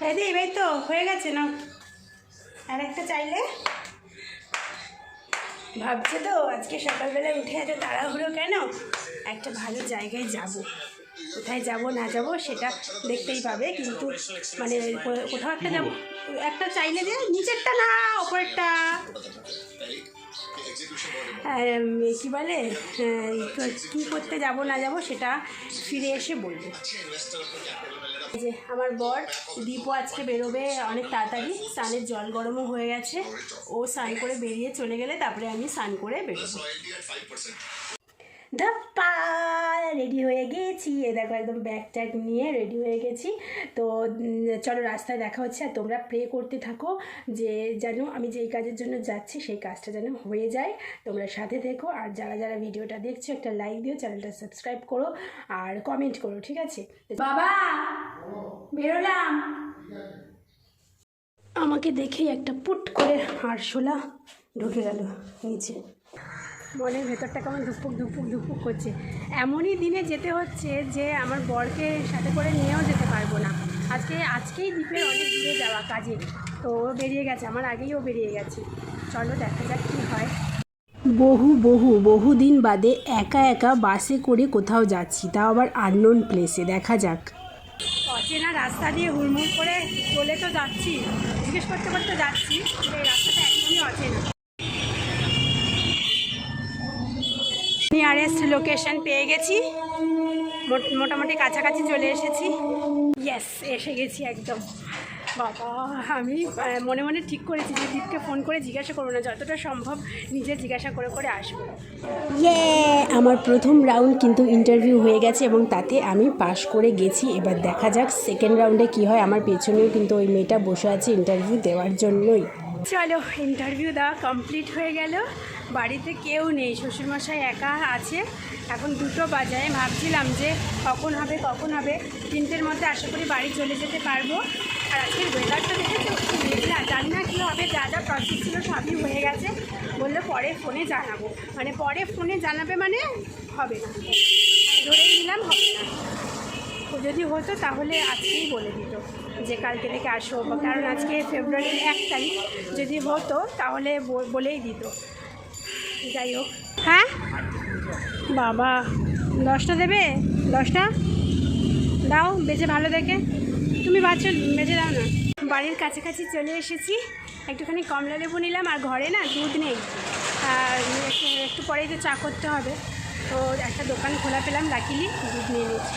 এই এই তো হয়ে গেছে না আর একটা চাইলে? ভাবছে তো আজকে সকালবেলা উঠে এত তাড়াহুড়ো কেন? একটা ভালো জায়গায় যাব। কোথায় যাব না যাব সেটা দেখতেই পাবে কিন্তু মানে কোথাও একটা যাব। একটা চাইলে যে নিচেরটা না আর উম, কি বলে কী করতে যাব না যাব সেটা ফিরে এসে বলব। যে আমার বর দীপও আজকে বেরোবে অনেক তাড়াতাড়ি, স্নানের জল গরমও হয়ে গেছে। ও স্নান করে বেরিয়ে চলে গেলে তারপরে আমি স্নান করে বেরোবো। ধাপ্পা রেডি হয়ে গেছি। এ দেখো একদম ব্যাগ ট্যাগ নিয়ে রেডি হয়ে গেছি। তো চলো রাস্তায় দেখা হচ্ছে আর তোমরা প্রে করতে থাকো যে যেন আমি যেই কাজের জন্য যাচ্ছি, সেই কাজটা যেন হয়ে যায়। তোমরা সাথে থেকো আর যারা যারা ভিডিওটা দেখছ, একটা লাইক দিও, চ্যানেলটা সাবস্ক্রাইব করো আর কমেন্ট করো, ঠিক আছে? বাবা, বেরোলাম। আমাকে দেখেই একটা পুট করে আরশোলা ঢুকে গেল নিচে। মনের ভেতরটা কেমন ধুপুক ধুপুক ধুপুক করছে। এমনই দিনে যেতে হচ্ছে যে আমার বরকে সাথে করে নিয়েও যেতে পারব না। আজকে, আজকেই দ্বীপের অনেক দূরে যাওয়া কাজে। তো ও বেরিয়ে গেছে, আমার আগেই ও বেরিয়ে গেছে। চলো দেখা যাক কী হয়। বহু বহু বহু দিন বাদে একা একা বাসে করে কোথাও যাচ্ছি, তাও আবার আননোন প্লেসে দেখা যাক। অচেনা রাস্তা দিয়ে হুড়মুড় করে চলে তো যাচ্ছি। জিজ্ঞেস করতে করতে যাচ্ছি এই রাস্তাটা একদমই অচেনা। নিয়ারেস্ট লোকেশন পেয়ে গেছি। মোট- মোটামুটি কাছাকাছি চলে এসেছি। ইয়েস এসে গেছি একদম। বাবা, আমি মনে মনে ঠিক করেছি যে দীপকে ফোন করে জিজ্ঞাসা করব না, যতটা সম্ভব নিজে জিজ্ঞাসা করে করে আসব। ইয়ে আমার প্রথম রাউন্ড কিন্তু ইন্টারভিউ হয়ে গেছে এবং তাতে আমি পাশ করে গেছি। এবার দেখা যাক সেকেন্ড রাউন্ডে কি হয়। আমার পেছনেও কিন্তু ওই মেয়েটা বসে আছে ইন্টারভিউ দেওয়ার জন্যই। চলো ইন্টারভিউ দেওয়া কমপ্লিট হয়ে গেল। বাড়িতে কেউ নেই, শ্বশুরমশাই একা আছে। এখন দুটো বাজায়। ভাবছিলাম যে কখন হবে কখন হবে। তিনটের মধ্যে আশা করি বাড়ি চলে যেতে পারব। আর আজকের ওয়েদারটা দেখেছ? মেঘলা। জানি না কী হবে, যা যা প্রসেস ছিল সবই হয়ে গেছে। বলল পরে ফোনে জানাব। মানে পরে ফোনে জানাবে মানে হবে না। ধরেই নিলাম হবে না। যদি হতো তাহলে আজকেই বলে দিত যে কালকে থেকে আসো কারণ আজকে ফেব্রুয়ারির এক তারিখ যদি হতো তাহলে বলেই দিত। যাই হোক। হ্যাঁ? বাবা, দশটা দেবে? দশটা? দাও, বেঁচে ভালো দেখে। তুমি বাচ্চা বেঁচে দাও না। বাড়ির কাছাকাছি চলে এসেছি। একটুখানি কমলা লেবু নিলাম আর ঘরে না দুধ নেই। একটু পরেই তো চা করতে হবে। তো একটা দোকান খোলা পেলাম, লাকিলি, দুধ নিয়ে নিয়েছি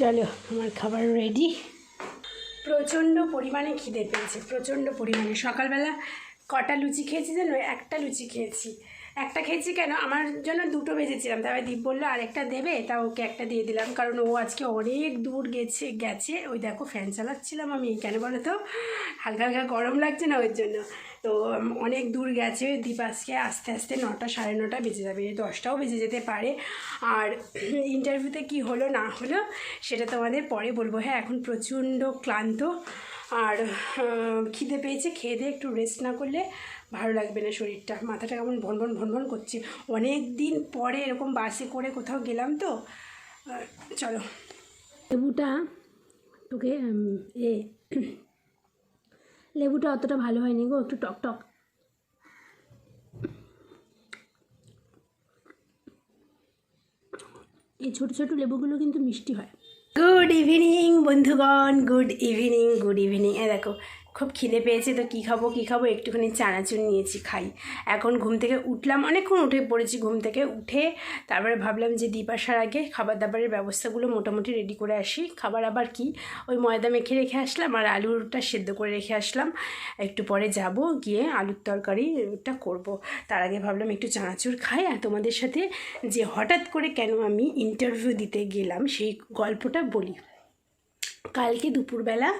চলো, আমার খাবার রেডি প্রচণ্ড পরিমাণে খিদে পেয়েছে, প্রচণ্ড পরিমাণে। সকালবেলা কটা লুচি খেয়েছি যেন একটা লুচি খেয়েছি। একটা খেয়েছি কেন? আমার জন্য দুটো ভেজেছিলাম তারপরে দীপ বলল, আরেকটা দেবে? তা ওকে একটা দিয়ে দিলাম। কারণ ও আজকে অনেক দূর গেছে গেছে। ওই দেখো, ফ্যান চালাচ্ছিলাম আমি। কেন বলো তো? হালকা হালকা গরম লাগছে না ওর জন্য। তো অনেক দূর গেছে। দীপ আজকে আস্তে আস্তে নটা, সাড়ে নটা বেজে যাবে। দশটাও বেজে যেতে পারে। আর ইন্টারভিউতে কি হলো, না হলো, সেটা তোমাদের পরে বলব। হ্যাঁ এখন প্রচণ্ড ক্লান্ত। আর খিদে পেয়েছে, খেয়ে দিয়ে একটু রেস্ট না করলে ভালো লাগবে না শরীরটা। মাথাটা কেমন ভনভন ভনভন করছে। অনেক দিন পরে এরকম বাসে করে কোথাও গেলাম তো। চলো। লেবুটা তোকে এ, লেবুটা অতটা ভালো হয়নি গো, একটু টক টক। এই ছোটো ছোটো লেবুগুলো কিন্তু মিষ্টি হয়। গুড ইভিনিং বন্ধুগণ। গুড ইভিনিং গুড ইভিনিং এ দেখো খুব খিদে পেয়েছে, তো কী খাব কী খাব? একটুখানি চানাচুর নিয়েছি, খাই। এখন ঘুম থেকে উঠলাম, অনেকক্ষণ উঠে পড়েছি ঘুম থেকে উঠে। তারপরে ভাবলাম যে দ্বীপ আসার আগে খাবার দাবারের ব্যবস্থাগুলো মোটামুটি রেডি করে আসি। খাবার আবার কি? ওই ময়দা মেখে রেখে আসলাম আর আলুরটা সেদ্ধ করে রেখে আসলাম। একটু পরে যাব গিয়ে আলুর তরকারিটা করব। তার আগে ভাবলাম একটু চানাচুর খাই আর তোমাদের সাথে যে হঠাৎ করে কেন আমি ইন্টারভিউ দিতে গেলাম সেই গল্পটা বলি। কালকে দুপুরবেলা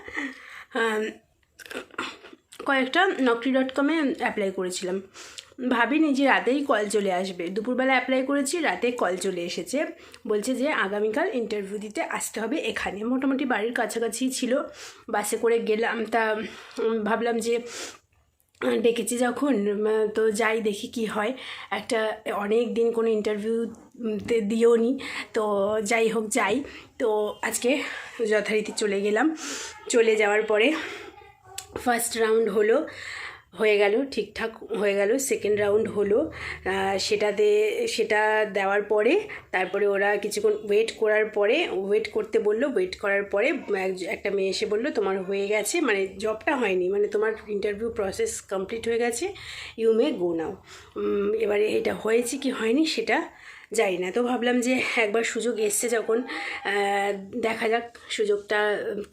কয়েকটা নকরি ডট কমে অ্যাপ্লাই করেছিলাম। ভাবিনি যে রাতেই কল চলে আসবে। দুপুরবেলা অ্যাপ্লাই করেছি, রাতে কল চলে এসেছে। বলছে যে আগামীকাল ইন্টারভিউ দিতে আসতে হবে এখানে। মোটামুটি বাড়ির কাছাকাছি ছিল। বাসে করে গেলাম। তা ভাবলাম যে ডেকেছি যখন তো যাই দেখি কি হয়। একটা অনেক দিন কোনো ইন্টারভিউতে দিও নি তো যাই হোক, যাই। তো আজকে যথারীতি চলে গেলাম। চলে যাওয়ার পরে ফার্স্ট রাউন্ড হলো, হয়ে গেল, ঠিকঠাক হয়ে গেল, সেকেন্ড রাউন্ড হলো। সেটাতে, সেটা দেওয়ার পরে, তারপরে ওরা কিছুক্ষণ ওয়েট করার পরে ওয়েট করতে বলল ওয়েট করার পরে এক- একটা মেয়ে এসে বলল, তোমার হয়ে গেছে মানে জবটা হয়নি মানে তোমার ইন্টারভিউ প্রসেস কমপ্লিট হয়ে গেছে ইউ মে গো নাও এবারে এটা হয়েছে কি হয়নি, সেটা যাই না। তো ভাবলাম যে একবার সুযোগ এসছে যখন দেখা যাক সুযোগটা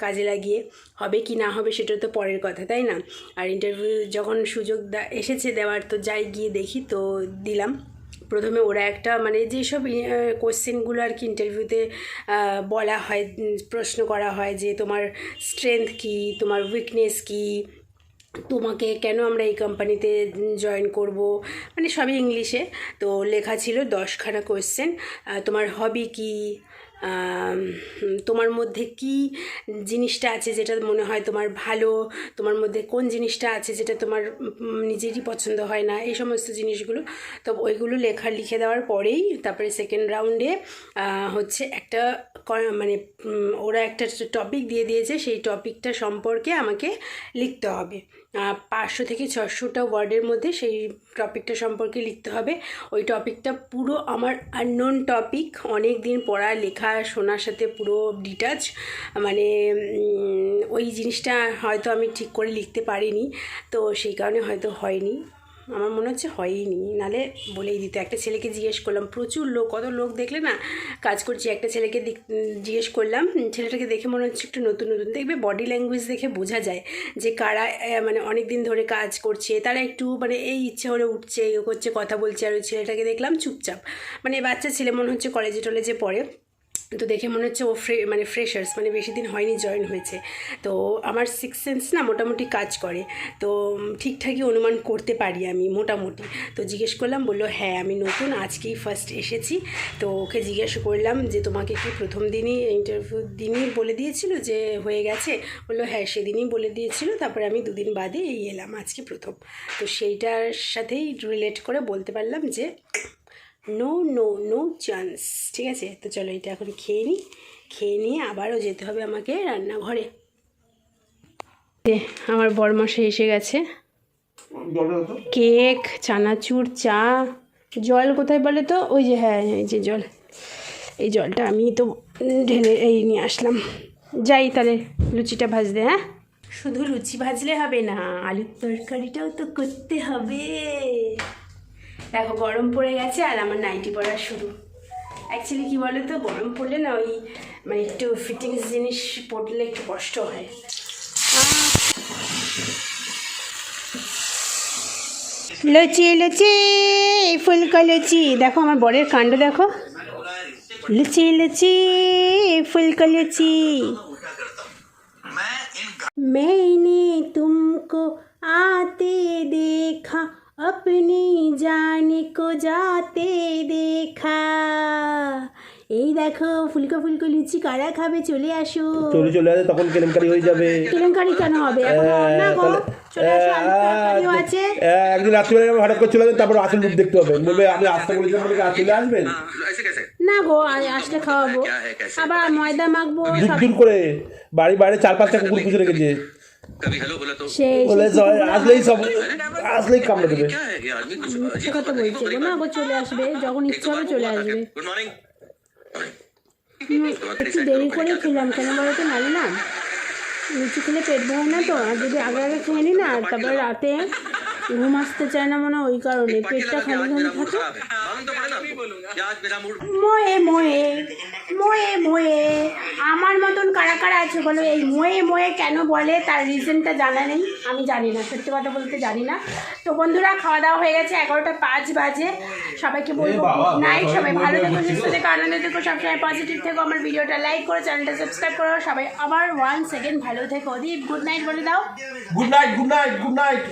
কাজে লাগিয়ে হবে কি না হবে সেটা তো পরের কথা, তাই না? আর ইন্টারভিউ যখন সুযোগ এসেছে দেওয়ার, তো যাই গিয়ে দেখি, তো দিলাম। প্রথমে ওরা একটা মানে যেসব কোশ্চেনগুলো আর কি ইন্টারভিউতে বলা হয় প্রশ্ন করা হয় যে তোমার স্ট্রেংথ কী, তোমার উইকনেস কী তোমাকে কেন আমরা এই কোম্পানিতে জয়েন করব? মানে সবই ইংলিশে। তো লেখা ছিল দশখানা কোয়েশ্চেন তোমার হবি কি? তোমার মধ্যে কি জিনিসটা আছে যেটা মনে হয় তোমার ভালো? তোমার মধ্যে কোন জিনিসটা আছে যেটা তোমার নিজেরই পছন্দ হয় না? এই সমস্ত জিনিসগুলো। তো ওইগুলো লেখা লিখে দেওয়ার পরেই তারপরে সেকেন্ড রাউন্ডে হচ্ছে একটা মানে ওরা একটা টপিক দিয়ে দিয়েছে, সেই টপিকটা সম্পর্কে আমাকে লিখতে হবে। পাঁচশো থেকে ছশোটা ওয়ার্ডের মধ্যে সেই টপিকটা সম্পর্কে লিখতে হবে। ওই টপিকটা পুরো আমার আননোন টপিক অনেক দিন পড়া, লেখা, শোনার সাথে পুরো ডিটাচ মানে ওই জিনিসটা হয়তো আমি ঠিক করে লিখতে পারিনি, তো সেই কারণে হয়তো হয়নি। আমার মনে হচ্ছে হয়ইনি নালে বলেই দিত, একটা ছেলেকে জিজ্ঞেস করলাম, প্রচুর লোক, কত লোক দেখলে না কাজ করছি, একটা ছেলেকে জিজ্ঞেস করলাম ছেলেটাকে দেখে মনে হচ্ছে একটু নতুন নতুন, দেখবে বডি ল্যাঙ্গুয়েজ দেখে বোঝা যায় যে কারা মানে অনেক দিন ধরে কাজ করছে, তারা একটু মানে এই ইচ্ছে হলে উঠছে করছে, কথা বলছে, আর ওই ছেলেটাকে দেখলাম চুপচাপ। মানে বাচ্চা ছেলে মনে হচ্ছে কলেজে টলেজে পড়ে। তো দেখে মনে হচ্ছে ও ফ্রে মানে ফ্রেশার্স মানে বেশি দিন হয়নি জয়েন হয়েছে। তো আমার সিক্স সেন্স না মোটামুটি কাজ করে। তো ঠিকঠাকই অনুমান করতে পারি আমি মোটামুটি। তো জিজ্ঞেস করলাম, বলল হ্যাঁ আমি নতুন, আজকেই ফার্স্ট এসেছি। তো ওকে জিজ্ঞেস করলাম যে, তোমাকে কি প্রথম দিনই ইন্টারভিউ দিনই বলে দিয়েছিল যে হয়ে গেছে? বলল হ্যাঁ সেদিনই বলে দিয়েছিল, তারপরে আমি দুদিন বাদে এই এলাম, আজকে প্রথম। তো সেইটার সাথেই রিলেট করে বলতে পারলাম যে নো নো নো চান্স। ঠিক আছে? তো চলো এটা এখন খেয়ে নিই খেয়ে নিয়ে আবারও যেতে হবে আমাকে রান্নাঘরে। আমার বরমাসে এসে গেছে। কেক চানাচুর চা। জল কোথায় বলে তো? ওই যে হ্যাঁ এই যে জল। এই জলটা আমি তো ঢেলে এই নিয়ে আসলাম। যাই তাহলে লুচিটা ভাজতে হ্যাঁ? শুধু লুচি ভাজলে হবে না আলুর তরকারিটাও তো করতে হবে। দেখো গরম পড়ে গেছে আর আমার নাইটি পরা শুরু অ্যাকচুয়ালি কী বলো তো গরম পড়লে না ওই মানে একটু ফিটিংস জিনিস পড়লে একটু কষ্ট হয় লুচি লুচি ফুলকা লুচি দেখো আমার বরের কাণ্ড দেখো লুচি লুচি ফুলকা লুচি मैंने तुमको आते देखा अपनी जान को जाते देखा এই দেখো ফুলকো ফুলকো লুচি কারা খাবে চলে আসো চলে চলে আসে তখন কেলেঙ্কারি হয়ে যাবে কেলেঙ্কারি কেন হবে এখন না গো চলে আসো আলুর তরকারিও আছে আহ, একদিন রাত্রিবেলা এরকম হঠাৎ করে চলে যাবেন তারপর আসল রূপ দেখতে হবে বলবে আমি আসতে বলেছিলাম বলে কি আজ চলে আসবেন ऐसे कैसे না গো আ- আসলে খাওয়াবো আবার ময়দা মাখবো জুর সব জুর করে বাড়ি বাইরে চার পাঁচটা কুকুর পুষে রেখেছে कभी हेलो बोला तो সেই বলে সবাই আসলেই সব আসলেই কামড়ে দেবে क्या है ये आदमी कुछ সে কথা বলছে গো না গো চলে আসবে যখন ইচ্ছে হবে চলে আসবে गुड मॉर्निंग একটু দেরি করে খেলাম কেন বলো তো নালে না লুচি খেলে পেট ভরে না তো আর যদি আগে আগে খেয়ে নি না তারপরে রাতে ঘুম আসতে চায় না মনে হয় ওই কারণে পেটটা খালি খালি मेरा मूड থাকে ময়ে ময়ে ময়ে ময়ে। আমার মতন কারা কারা আছে বলো? এই মোয়ে মোয়ে কেন বলে? তার রিজনটা জানা নেই। আমি জানি না সত্যি কথা বলতে জানি না। তো বন্ধুরা খাওয়া দাওয়া হয়ে গেছে এগারোটা পাঁচ বাজে। সবাইকে বলব নাইট সবাই ভালো থেকো সুস্থ থেকো আনন্দ থেকো সবসময় পজিটিভ থেকো। আমার ভিডিওটা লাইক করো চ্যানেলটা সাবস্ক্রাইব করো। সবাই আবার ওয়ান সেকেন্ড ভালো থেকো। দীপ গুড নাইট বলে দাও। Good night good night good night